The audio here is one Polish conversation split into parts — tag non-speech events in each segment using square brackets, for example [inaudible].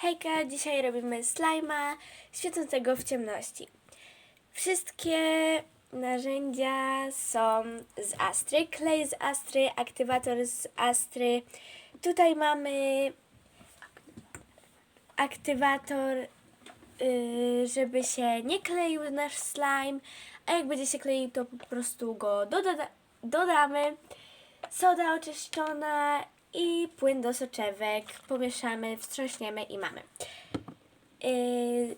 Hejka, dzisiaj robimy slajma świecącego w ciemności. Wszystkie narzędzia są z Astry, klej z Astry, aktywator z Astry. Tutaj mamy aktywator, yy, żeby się nie kleił nasz slime, a jak będzie się kleił, to po prostu go doda dodamy. Soda oczyszczona i płyn do soczewek. Pomieszamy, wstrząśniemy i mamy. Yy,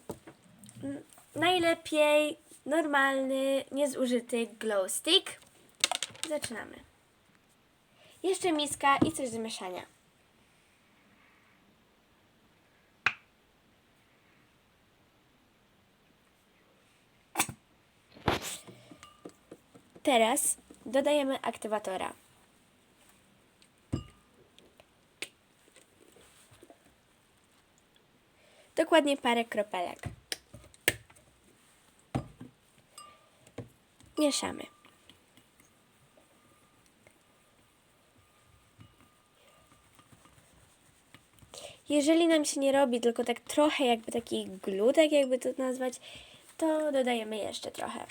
najlepiej normalny, niezużyty glow stick. Zaczynamy. Jeszcze miska i coś do mieszania. Teraz dodajemy aktywatora. Dokładnie parę kropelek. Mieszamy. Jeżeli nam się nie robi, tylko tak trochę jakby taki glutek, jakby to nazwać, to dodajemy jeszcze trochę.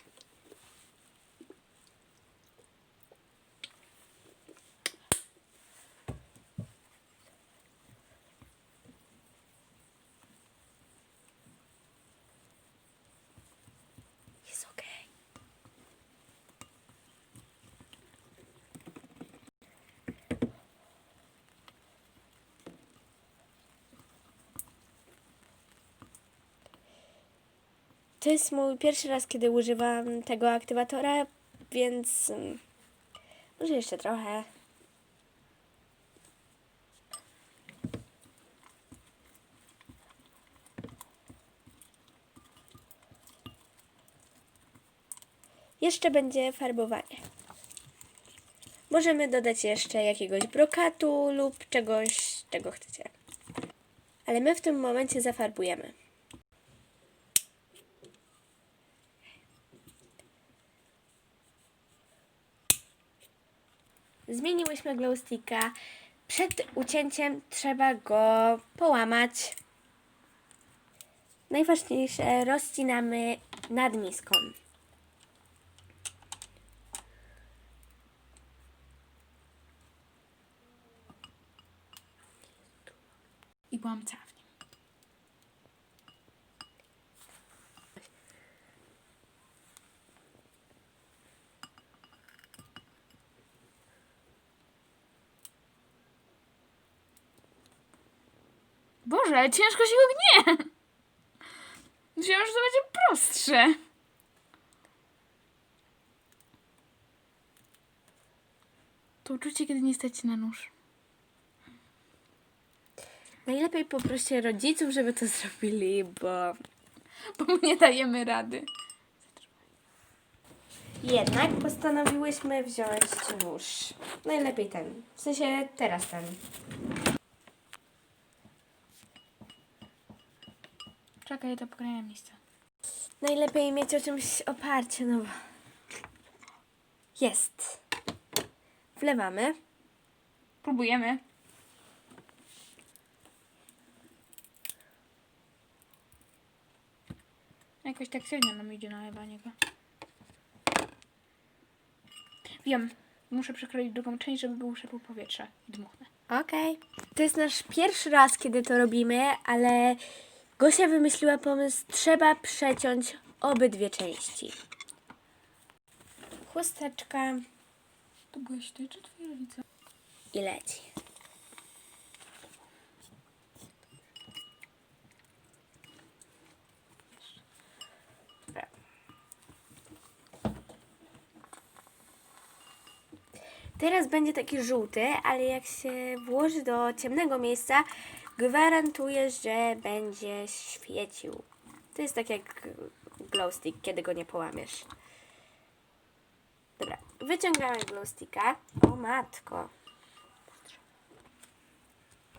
Jest okej. To jest mój pierwszy raz, kiedy używam tego aktywatora, więc mm, może jeszcze trochę. Jeszcze będzie farbowanie. Możemy dodać jeszcze jakiegoś brokatu lub czegoś, czego chcecie. Ale my w tym momencie zafarbujemy. Zmieniłyśmy glowsticka. Przed ucięciem trzeba go połamać. Najważniejsze rozcinamy nad miską. i byłam cała Boże, ciężko się go gnie! [laughs] Myślałam, że to będzie prostsze. To uczucie, kiedy nie stać na nóż. Najlepiej poproście rodziców, żeby to [laughs] zrobili, bo Bo my nie dajemy rady. jednak postanowiłyśmy wziąć nóż. Najlepiej ten. W sensie teraz ten. Czekaj, to pokryję miejsce. Najlepiej mieć o czymś oparcie, no bo... Jest. Wlewamy. Próbujemy. Jakoś tak średnio nam idzie nalewanie go. Wiem, muszę przekroić drugą część, żeby był przepływ powietrza i dmuchnę. Okej. To jest nasz pierwszy raz, kiedy to robimy, ale Gosia wymyśliła pomysł, trzeba przeciąć obydwie części. Chusteczka To ty czy twoi rodzice? i leci. Teraz będzie taki żółty, ale jak się włoży do ciemnego miejsca, gwarantuję, że będzie świecił. To jest tak jak glow stick, kiedy go nie połamiesz. Dobra, wyciągamy glow sticka. O matko.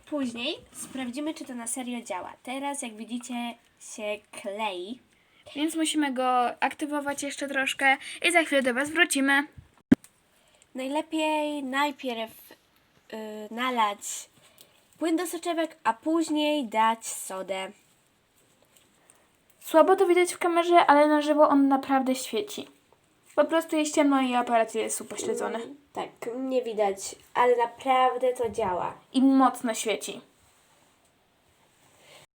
Później sprawdzimy, czy to na serio działa. Teraz, jak widzicie, się klei. Więc musimy go aktywować jeszcze troszkę i za chwilę do Was wrócimy. Najlepiej najpierw y, nalać płyn do soczewek, a później dać sodę. Słabo to widać w kamerze, ale na żywo on naprawdę świeci. Po prostu jest ciemno i aparat jest upośledzony. Tak, nie widać, ale naprawdę to działa. I mocno świeci.